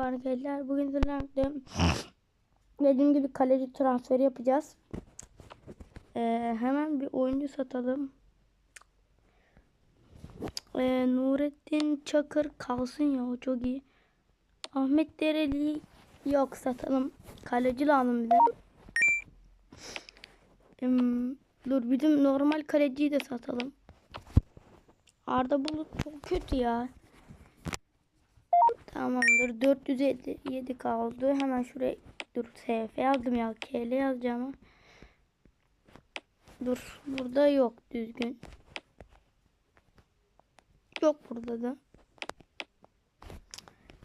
Arkadaşlar bugün sizlerle dediğim gibi kaleci transferi yapacağız. Ee, hemen bir oyuncu satalım. Ee, Nurettin Çakır kalsın ya o çok iyi. Ahmet Dereli yok satalım. Kaleci lazım bize. Hmm, dur bizim normal kaleciyi de satalım. Arda Bulut çok kötü ya. Tamamdır. 407 kaldı. Hemen şuraya dur SF yazdım ya. KL yazacağım. Dur. Burada yok düzgün. Yok burada da.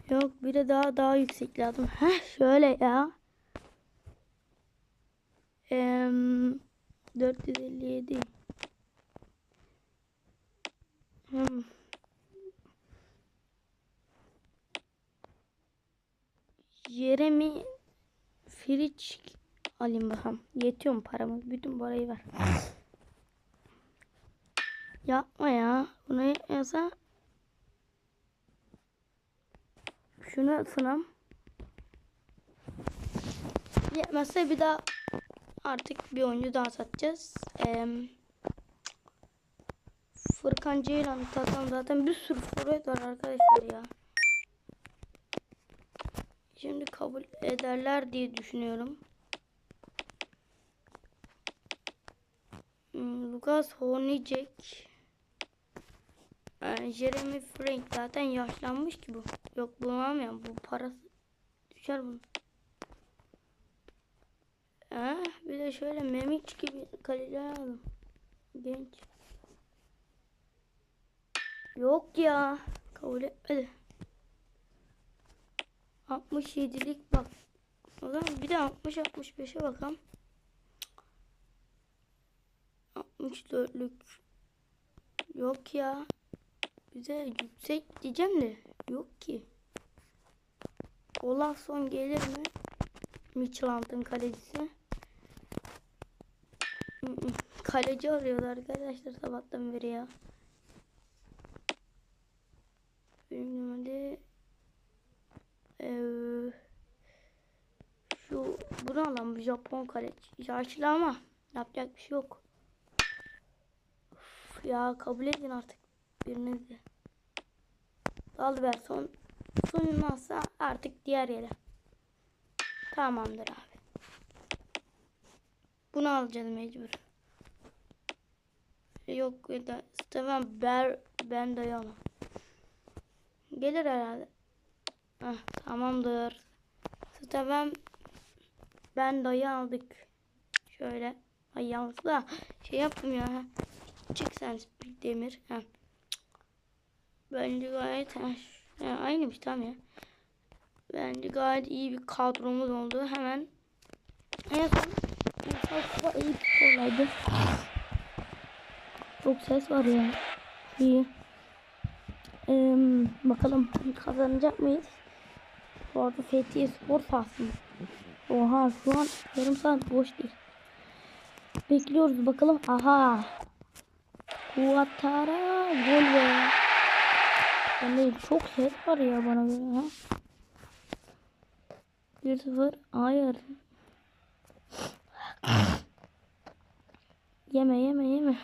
Yok bir de daha daha yüksek lazım. Heh şöyle ya. Eee 457. Hmm. Jeremy Fritz alayım bakalım. Yetiyor mu paramız? Bütün parayı ver. Yapma ya. Bunu yapmasa şunu sınam. Yetmezse bir daha artık bir oyuncu daha satacağız. Ee, Furkan Ceylan zaten bir sürü forvet var arkadaşlar ya. Şimdi kabul ederler diye düşünüyorum. Hmm, Lucas Hornacek. Yani Jeremy Frank zaten yaşlanmış ki bu. Yok bulamam bu parası düşer bunun. Ha, bir de şöyle Memiç gibi kaleci aldım. Genç. Yok ya. Kabul etmedi. 67'lik bak. O zaman bir de 60 65'e bakalım. 64'lük. Yok ya. Güzel yüksek diyeceğim de yok ki. Olaf son gelir mi? Midtjylland'ın kalecisi. Kaleci arıyorlar arkadaşlar sabahtan beri ya. Benim hadi ee, şu bunu bir Japon kaleci. Yaşlı ama yapacak bir şey yok. Uf, ya kabul edin artık biriniz de. Daldı ver son soyunmazsa artık diğer yere. Tamamdır abi. Bunu alacağız mecbur. Yok ya da Steven Ber ben dayanamam. Gelir herhalde. Heh, tamamdır. Steven ben dayı aldık. Şöyle. Ay yalnız da şey yaptım ya. Çık sen demir. Heh. Bence gayet yani aynıymış tamam ya. Bence gayet iyi bir kadromuz oldu. Hemen en son iyi olaydı. Çok ses var ya. İyi. Ee, bakalım kazanacak mıyız? Bu arada Fethiye spor sahası mı? Oha şu an yarım saat boş değil. Bekliyoruz bakalım. Aha. Kuatara gol be. Yani çok ses var ya bana göre. Ha? 1-0. Hayır. yeme yeme yeme.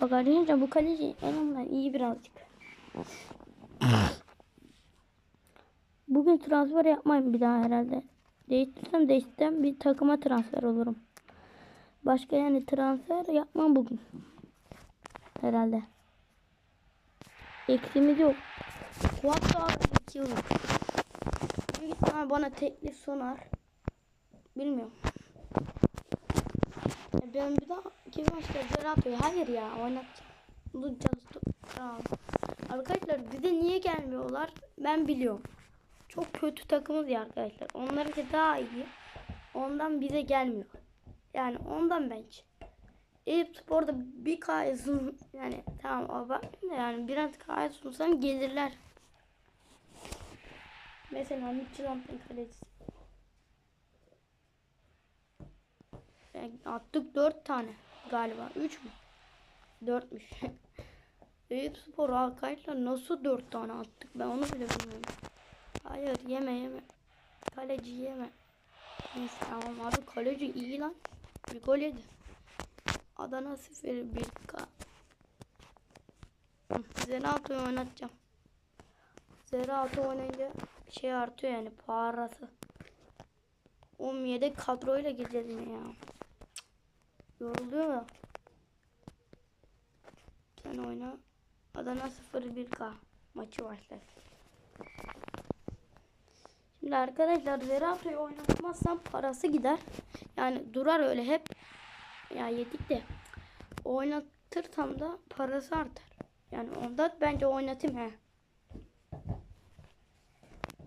Bak arkadaşlar bu kaleci en azından iyi birazcık. Bugün transfer yapmayayım bir daha herhalde. Değiştirsem değiştirsem bir takıma transfer olurum. Başka yani transfer yapmam bugün. Herhalde. Eksimiz yok. Kuat da 2 yıllık. Büyük ihtimal bana teklif sunar. Bilmiyorum. Ya Ben bir daha kim başka Zerape hayır ya oynatacağım. Bulacağız. Arkadaşlar bize niye gelmiyorlar ben biliyorum. Çok kötü takımız ya arkadaşlar. Onlarınki daha iyi. Ondan bize gelmiyor. Yani ondan bence. Eyüp Spor'da bir kayısın yani tamam ama yani biraz kaya sunsam gelirler. Mesela Midtjylland'ın kalecisi. Yani attık dört tane galiba. Üç mü? Dörtmüş. Eyüp Spor arkadaşlar nasıl dört tane attık ben onu bile bilmiyorum. Hayır yeme yeme. Kaleci yeme. Neyse tamam abi kaleci iyi lan. Bir gol yedi. Adana 0 1 K. Hı, Zenato'yu oynatacağım. Zerato oynayınca şey artıyor yani parası. Oğlum yedek kadroyla gireceğiz yine ya. Yoruluyor ya. Sen oyna. Adana 0-1K maçı başlar. Arkadaşlar Zerato'yu oynatmazsam parası gider. Yani durar öyle hep. Ya yedik de. Oynatırsam da parası artar. Yani onda bence oynatayım he.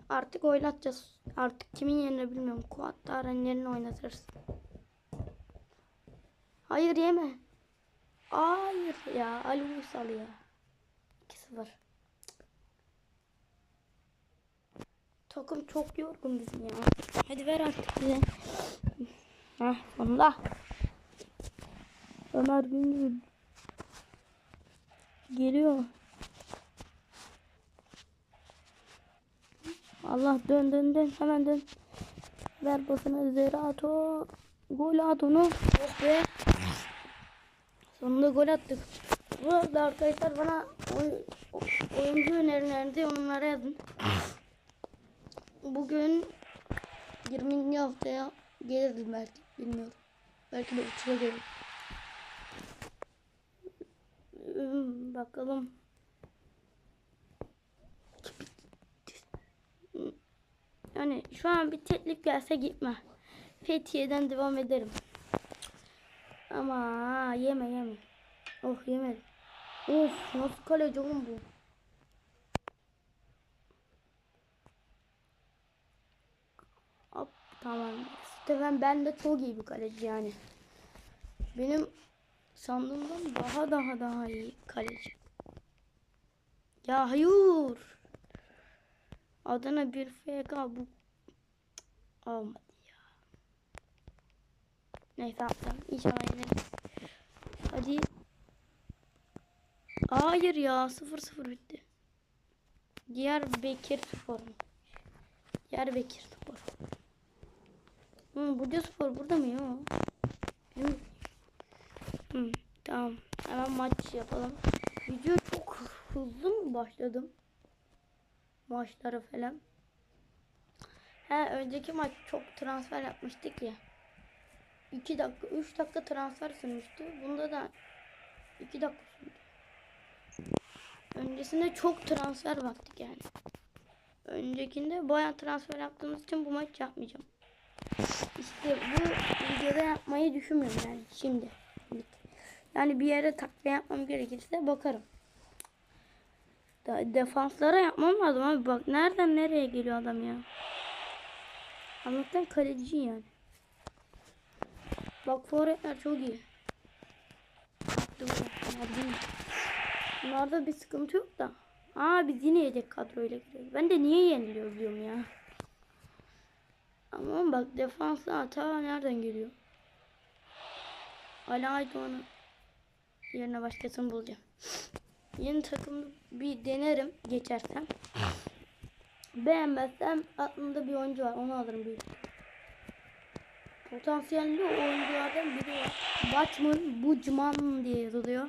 Artık oynatacağız. Artık kimin yerine bilmiyorum. Kuattar'ın yerine oynatırız. Hayır yeme. Hayır ya. Ali Uysal ya. 2-0. Takım çok yorgun bizim ya. Hadi ver artık bize. Heh sonunda. Ömer Güngör geliyor. Allah dön dön dön hemen dön. Ver basını Zerato. Gol at onu. Oh be. Sonunda gol attık. Bu arada arkadaşlar bana oy, oyuncu önerilerinde onlara yazın. Bugün 20. haftaya geliriz belki. Bilmiyorum. Belki de uçura gelir. Hmm, Bakalım. Yani şu an bir teklif gelse gitme. Fethiye'den devam ederim. Ama yeme yeme. Oh yemedim. Of nasıl kaleci oğlum bu. Hop tamam. Stefan ben de çok iyi bir kaleci yani. Benim sandığımdan daha daha daha iyi kaleci. Ya hayır. Adana bir FK bu olmadı ya. Neyse tamam. İnşallah yeneriz. Hadi. Hayır ya 0-0 bitti. Diğer Bekir Spor? Diğer Bekir Spor. Hı, Burcu Spor burada mı ya? Hı, tamam. Hemen maç yapalım. Video çok hızlı mı başladım? Maçlara falan. He önceki maç çok transfer yapmıştık ya. 2 dakika 3 dakika transfer sürmüştü. Bunda da 2 dakika sürdü. Öncesinde çok transfer baktık yani. Öncekinde bayağı transfer yaptığımız için bu maç yapmayacağım. İşte bu videoda yapmayı düşünmüyorum yani şimdi. Yani bir yere takviye yapmam gerekirse bakarım. Da defanslara yapmam lazım abi bak nereden nereye geliyor adam ya. Allah'tan kaleci yani. Bak forvetler çok iyi. Bunlarda bir sıkıntı yok da. Aa biz yine yedek kadroyla giriyoruz. Ben de niye yeniliyoruz diyorum ya. Ama bak defansla hata nereden geliyor? Ali Aydoğan'ın yerine başkasını bulacağım. Yeni takım bir denerim geçersem. Beğenmezsem aklımda bir oyuncu var onu alırım büyük. Potansiyelli oyunculardan biri var. Batman Bucman diye yazılıyor.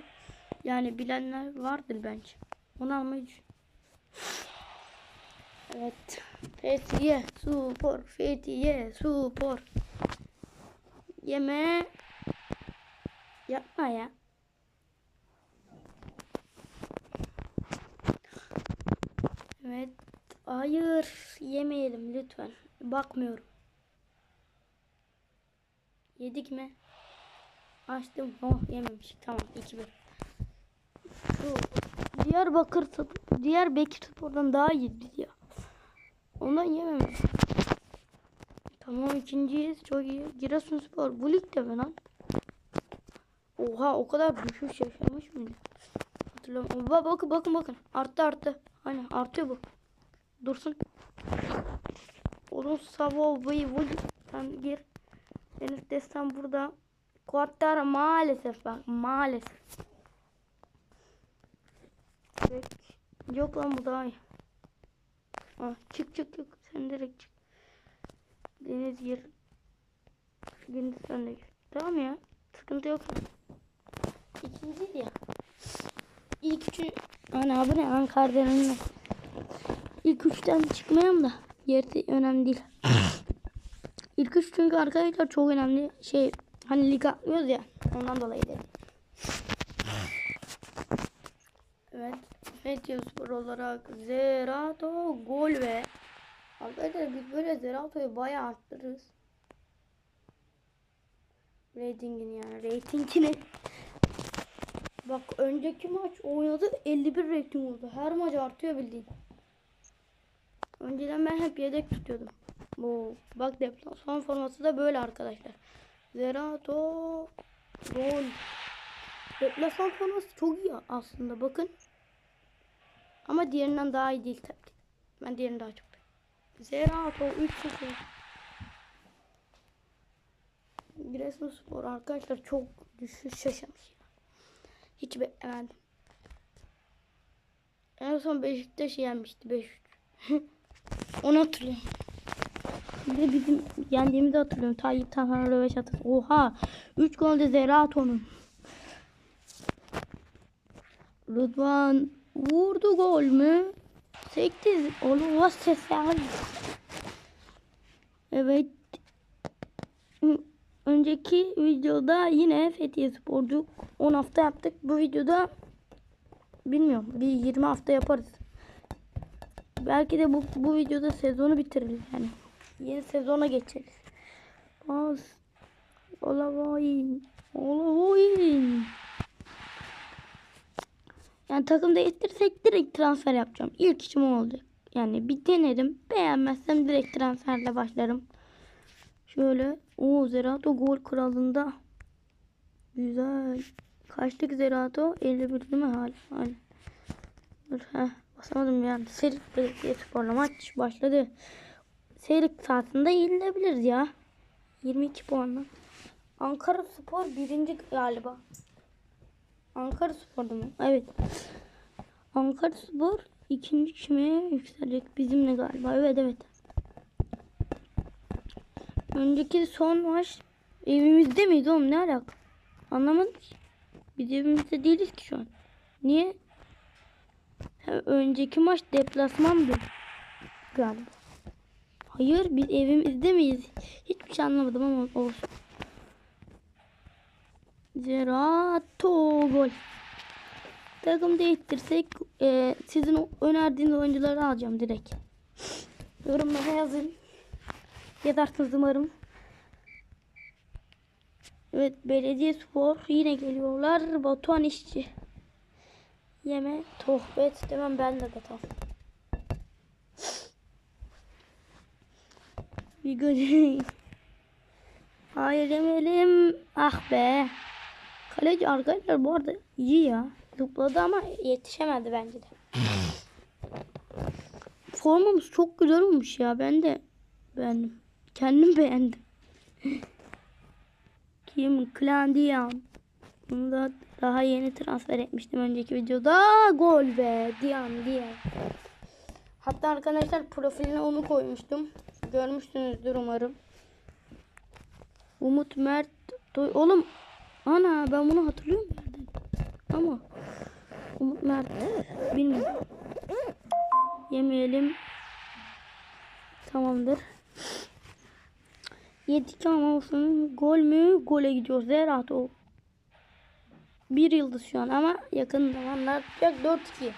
Yani bilenler vardır bence. Onu almayı düşün. Evet. Fethiye Spor. Fethiye Spor. Yeme. Yapma ya. Evet. Hayır. Yemeyelim lütfen. Bakmıyorum. Yedik mi? Açtım. Oh yememiş. Tamam. 2-1. Şu Diyarbakır Diyarbakır Spor'dan daha iyiydi ya. Ondan yememiş. Tamam ikinciyiz. Çok iyi. Giresunspor bu ligde mi lan? Oha o kadar düşüş yaşamış mıydı? Hatırlamıyorum. Bak bakın bakın bakın. Arttı arttı. Hani artıyor bu. Dursun. Onun Savo Vıyvul. Sen gir. Deniz Destan burada. Kuattar maalesef bak maalesef. Bek. Yok lan bu daha iyi. Ah, çık çık çık. Sen direkt çık. Deniz gir. Gündüz sen de gir. Tamam ya. Sıkıntı yok. İkinciydi ya. İlk üçü... Ana bu ne? Ankara'dan önüne. İlk üçten çıkmayalım da. Gerisi önemli değil. İlk üç çünkü arkadaşlar çok önemli. Şey hani lig atlıyoruz ya. Ondan dolayı dedim. Evet. Medyaspor olarak Zerato gol ve Arkadaşlar biz böyle Zerato'yu bayağı arttırırız. Ratingini yani. Ratingini. Bak önceki maç oynadı 51 rating oldu. Her maç artıyor bildiğin. Önceden ben hep yedek tutuyordum. Bu bak deplasman forması da böyle arkadaşlar. Zerato gol. Deplasman forması çok iyi aslında bakın. Ama diğerinden daha iyi değil tabii. ki. Ben diğerini daha çok beğendim. Zerato 3-0. Giresunspor arkadaşlar çok düşüş yaşamış. Hiç beklemedim. En son Beşiktaş yenmişti 5-3. Onu hatırlıyorum. Bir de bizim yendiğimizi hatırlıyorum. Tayyip Talha Röveş atası. Oha! 3 gol de Zerato'nun. Rıdvan vurdu gol mü? Sekti. Oğlum was sesler. Evet. Önceki videoda yine Fethiye Sporcu 10 hafta yaptık. Bu videoda bilmiyorum bir 20 hafta yaparız. Belki de bu, bu videoda sezonu bitiririz yani. Yeni sezona geçeriz. Bas. Olavoyin. Olavoyin. Yani takım değiştirirsek direkt transfer yapacağım. İlk işim o olacak. Yani bir denerim. Beğenmezsem direkt transferle başlarım. Şöyle. o Zerato gol kralında. Güzel. Kaçtık Zerato? 51 değil mi hala? Hala. Dur heh. Basamadım yani. Serik Belediye Spor'la maç başladı. Serik sahasında yenilebiliriz ya. 22 puanla. Ankara Spor birinci galiba. Ankara Spor'da mı? Evet. Ankara Spor ikinci kime yükselecek bizimle galiba. Evet evet. Önceki son maç evimizde miydi oğlum ne alaka? Anlamadım. Biz evimizde değiliz ki şu an. Niye? Ha, önceki maç deplasmandı. Galiba. Hayır biz evimizde miyiz? Hiçbir şey anlamadım ama olsun. Zerato gol. Takım değiştirsek e, sizin önerdiğiniz oyuncuları alacağım direkt. Yorumlara yazın. Yazarsınız umarım. Evet belediye spor yine geliyorlar. Batuhan işçi. Yeme tohbet demem ben de tamam. Bir gün. Hayır yemeyelim. Ah be. Kaleci arkadaşlar bu arada iyi ya. Zıpladı ama yetişemedi bence de. Formamız çok güzel olmuş ya. Ben de beğendim. Kendim beğendim. Kim? Klandiyan. Bunu da daha yeni transfer etmiştim önceki videoda. Gol be. Diyan Diyan. Hatta arkadaşlar profiline onu koymuştum. Görmüşsünüzdür umarım. Umut Mert. Oğlum. Ana ben bunu hatırlıyorum bir yerden. Ama. Umut Mert. Bilmiyorum. Yemeyelim. Tamamdır. Yedik ama olsun. Gol mü? Gole gidiyor. Zerato. Bir yıldız şu an ama yakın zamanlar tutacak 4-2.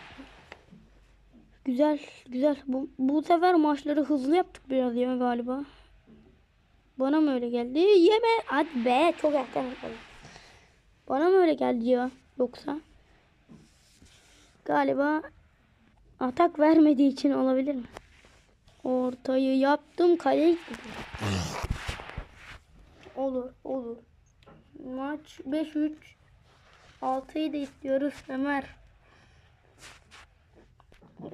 Güzel güzel. Bu, bu sefer maçları hızlı yaptık biraz yeme galiba. Bana mı öyle geldi? Yeme. Hadi be çok erken yapalım. Bana mı öyle geldi ya? Yoksa? Galiba atak vermediği için olabilir mi? Ortayı yaptım kaleye. Olur olur. Maç 5-3. 6'yı da istiyoruz Ömer.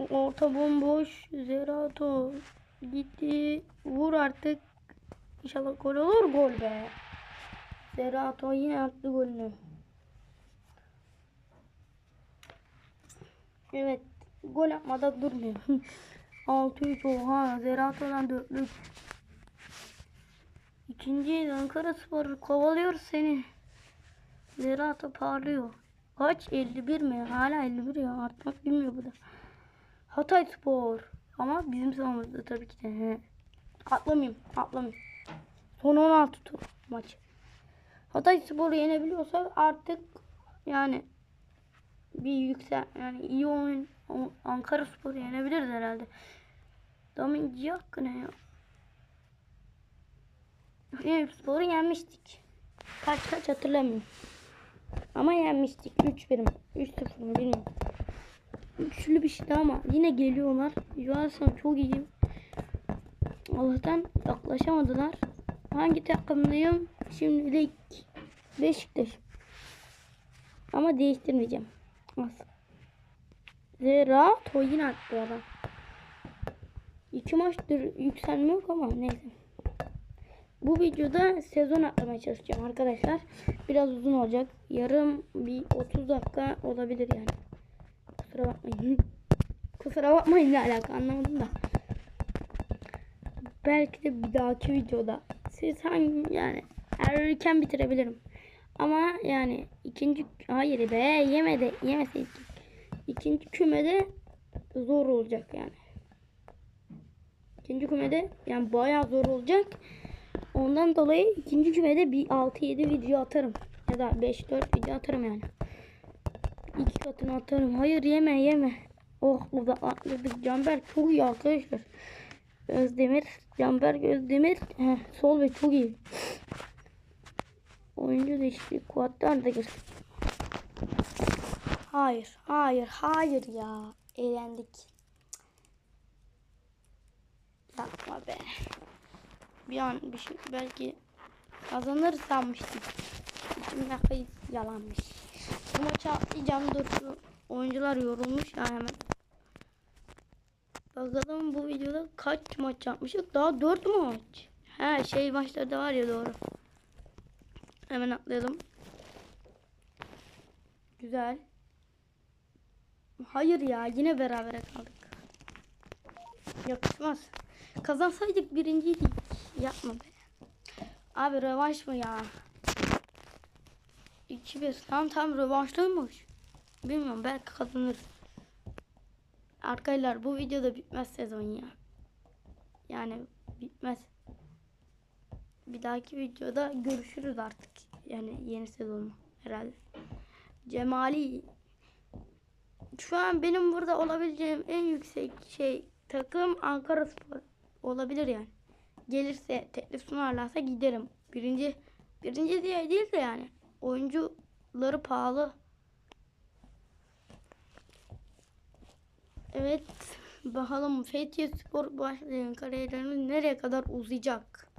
Orta bomboş. Zerato. Gitti. Vur artık. İnşallah gol olur. Gol be. Zerato yine attı golünü. Evet. Gol atmada durmuyor. 6-3 oha. Zerato'dan dörtlük. İkinci Ankara Spor kovalıyor seni. Zerato parlıyor. Kaç? 51 mi? Hala 51 ya. Artmak bilmiyor bu da. Hatay Spor. Ama bizim sahamızda tabii ki de. He. Atlamayayım. Atlamayayım. Son 16 tur maç. Hatay Spor'u yenebiliyorsak artık yani bir yüksel yani iyi oyun Ankara Spor'u yenebiliriz herhalde. Daminci hakkı ne ya? Eyüp Spor'u yenmiştik. Kaç kaç hatırlamıyorum. Ama yenmiştik. 3-1 mi? 3-0 mı bilmiyorum. Üçlü bir şeydi ama yine geliyorlar. Johansson çok iyi. Allah'tan yaklaşamadılar. Hangi takımdayım? Şimdilik Beşiktaş. Ama değiştirmeyeceğim. Nasıl? Zira toyin attı adam. İki maçtır yükselme yok ama neyse. Bu videoda sezon atlamaya çalışacağım arkadaşlar. Biraz uzun olacak. Yarım bir 30 dakika olabilir yani. Kusura bakmayın. Kusura bakmayın ne alaka anlamadım da. Belki de bir dahaki videoda siz hangi yani erken bitirebilirim. Ama yani ikinci hayır be yemedi yemeseydik. İkinci kümede zor olacak yani. İkinci kümede yani bayağı zor olacak. Ondan dolayı ikinci kümede bir 6-7 video atarım. Ya da 5-4 video atarım yani. İki katını atarım. Hayır yeme yeme. Oh atladık. Canber çok iyi arkadaşlar. Özdemir. Canber Özdemir. Heh, sol ve çok iyi. Oyuncu değişikliği. Kuatlar da gir. Hayır. Hayır. Hayır ya. Eğlendik. Yapma be. Bir an bir şey belki kazanır sanmıştım. İçimde kayıt yalanmış. Bu maçı atlayacağım dur. Oyuncular yorulmuş ya hemen. Bakalım bu videoda kaç maç yapmışız? Daha 4 maç. He şey maçları da var ya doğru. Hemen atlayalım. Güzel. Hayır ya yine berabere kaldık. Yakışmaz. Kazansaydık birinciydik. Yapma be. Abi rövanş mı ya? 2-1. Tamam tamam rövanşlıymış. Bilmiyorum belki kazanır. Arkadaşlar bu videoda bitmez sezon ya. Yani bitmez. Bir dahaki videoda görüşürüz artık. Yani yeni sezonu herhalde. Cemali. Şu an benim burada olabileceğim en yüksek şey takım Ankara Spor olabilir yani. Gelirse teklif sunarlarsa giderim. Birinci birinci diye değil de yani oyuncuları pahalı. Evet. Bakalım Fethiye Spor başlayan kariyerlerimiz nereye kadar uzayacak?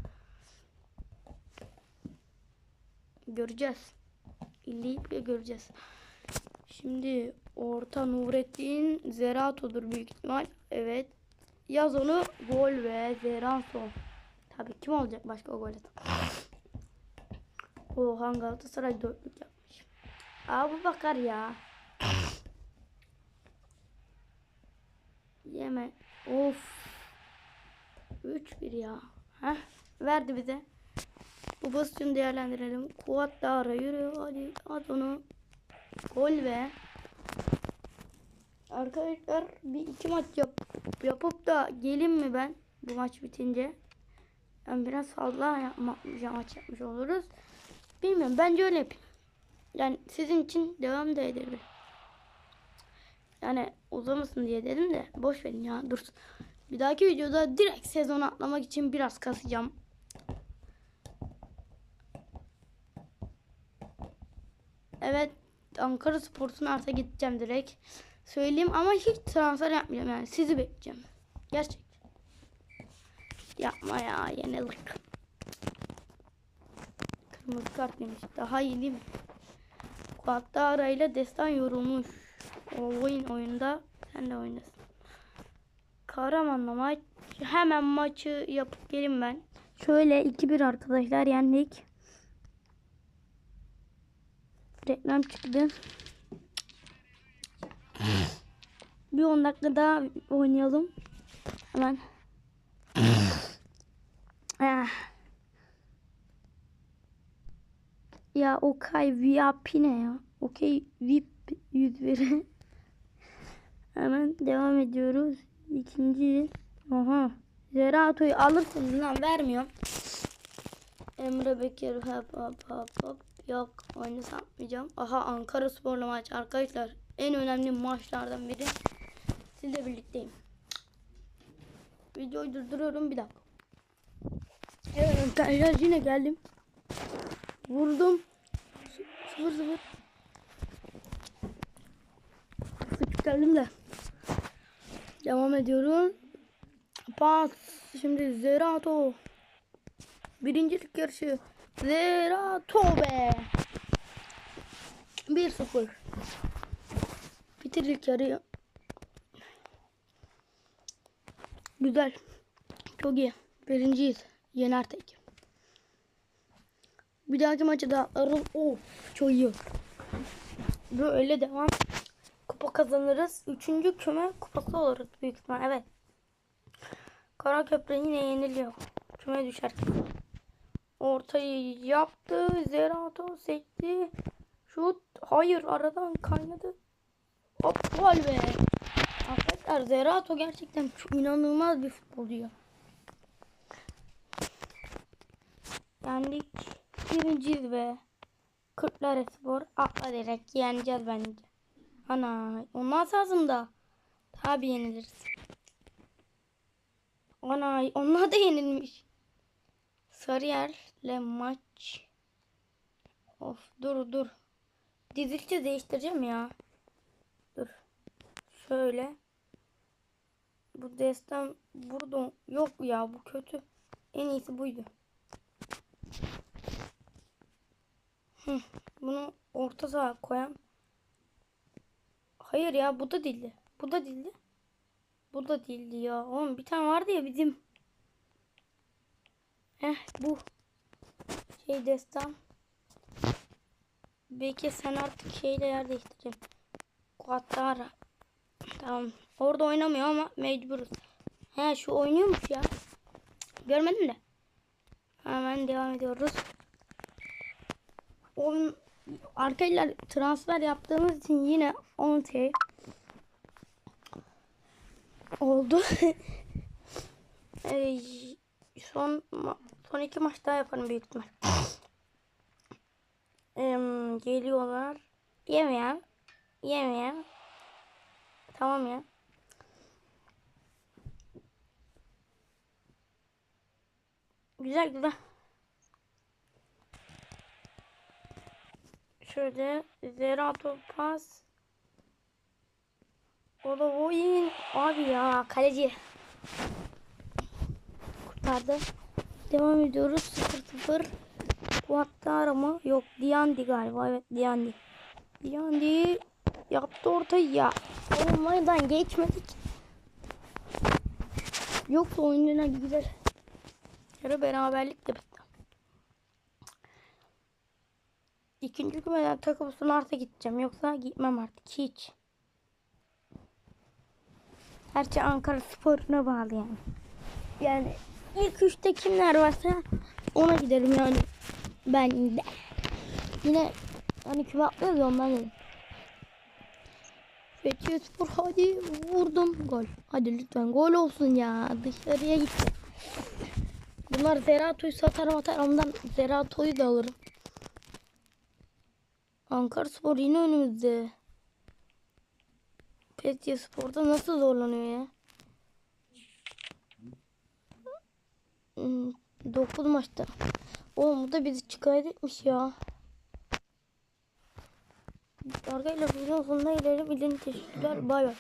Göreceğiz. İlleyip de göreceğiz. Şimdi orta Nurettin Zerato'dur büyük ihtimal. Evet. Yaz onu gol ve Zeranso. Tabii kim olacak başka gol atan? Oha Galatasaray dörtlük yapmış. Abu Bakar ya. Yeme. Of. 3-1 ya. Heh. Verdi bize. Bu pozisyonu değerlendirelim. Kuat da ara yürü. Hadi at onu. Gol ve Arkadaşlar bir iki maç yap, yapıp da gelin mi ben bu maç bitince? Ben biraz fazla yapma, maç yapmış oluruz. Bilmiyorum bence öyle yapayım. Yani sizin için devam da ederim. Yani uzamasın diye dedim de boş verin ya dur. Bir dahaki videoda direkt sezon atlamak için biraz kasacağım. Evet Ankara Spor'un artık gideceğim direkt. Söyleyeyim ama hiç transfer yapmayacağım yani sizi bekleyeceğim. Gerçek. Yapma ya yenilik. Kırmızı kart yemiş. Daha iyi değil mi? Hatta arayla destan yorulmuş. O oyun oyunda sen de oynasın. Kahramanla maç. Hemen maçı yapıp gelin ben. Şöyle 2-1 arkadaşlar yendik. Reklam çıktı. Bir 10 dakika daha oynayalım. Hemen. Ah. ya Okay VIP ne ya? Okay VIP 101. Hemen devam ediyoruz. İkinci. Aha. Zerato'yu alırsın lan vermiyorum. Emre Bekir hop hop hop hop. Yok oyunu satmayacağım. Aha Ankara Spor'la maç arkadaşlar. En önemli maçlardan biri. Sizle birlikteyim. Videoyu durduruyorum bir dakika. Evet arkadaşlar yine geldim. Vurdum. Sıfır sıfır. Sıkıp geldim de. Devam ediyorum. Pas. Şimdi Zerato. Birincilik yarışı. Zerato be. 1-0. Bitir ilk yarıyı. Güzel. Çok iyi. Birinciyiz. Yener tek. Bir dahaki maçı da Arıl. Of çok iyi. Böyle devam. Kupa kazanırız. Üçüncü küme kupası oluruz büyük ihtimal. Evet. Karaköprü yine yeniliyor. Küme düşer. Ortayı yaptı. Zerato sekti. Şut. Hayır aradan kaynadı. Hop gol be. Arkadaşlar Zerato gerçekten çok inanılmaz bir futbolcu ya. Yendik. Birinciyiz be. Kırklar Spor. Atla direkt yeneceğiz bence. Ana onlar sazında. Tabi yeniliriz. Ana onlar da yenilmiş. Sarıyer'le maç. Of dur dur. Dizilişi değiştireceğim ya. Dur. Şöyle. Bu destan burada yok ya bu kötü. En iyisi buydu. Hı, bunu orta saha koyam. Hayır ya bu da değildi. Bu da değildi. Bu da değildi ya. Oğlum bir tane vardı ya bizim. Heh bu. Şey destan. Belki sen artık şeyle yer değiştireceksin. Kuatlara. Tamam. Orada oynamıyor ama mecburuz. He şu oynuyormuş ya. Görmedim de. Hemen devam ediyoruz. Onun arkadaşlar transfer yaptığımız için yine 10 şey oldu. Ee, son ma- son iki maç daha yaparım büyük ihtimal. Em, geliyorlar. Yemeyen. Yemeyen. Tamam ya. Güzel güzel. Şöyle Zerato pas. O da oyun. Abi ya kaleci. Kurtardı. Devam ediyoruz. 0-0. Bu hatta arama. Yok Diandi galiba. Evet Diandi. Diandi yaptı ortayı ya. Olmadan geçmedik. Yoksa oyununa gider. Yarı beraberlik de bitti. İkinci kümeden takım artık gideceğim. Yoksa gitmem artık hiç. Her şey Ankara sporuna bağlı yani. Yani ilk üçte kimler varsa ona giderim yani. Ben de. Yine hani küme atlıyoruz ondan dedim. Fethiye Spor hadi vurdum gol. Hadi lütfen gol olsun ya. Dışarıya gitti. Bunlar Zerato'yu satarım atar ondan Zerato'yu da alırım. Ankara Spor yine önümüzde. Fethiye Spor'da nasıl zorlanıyor ya? 9 maçta. Oğlum bu da bizi şikayet etmiş ya. Arkadaşlar videonun sonuna gelelim. İlginiz teşekkürler. Bay bay.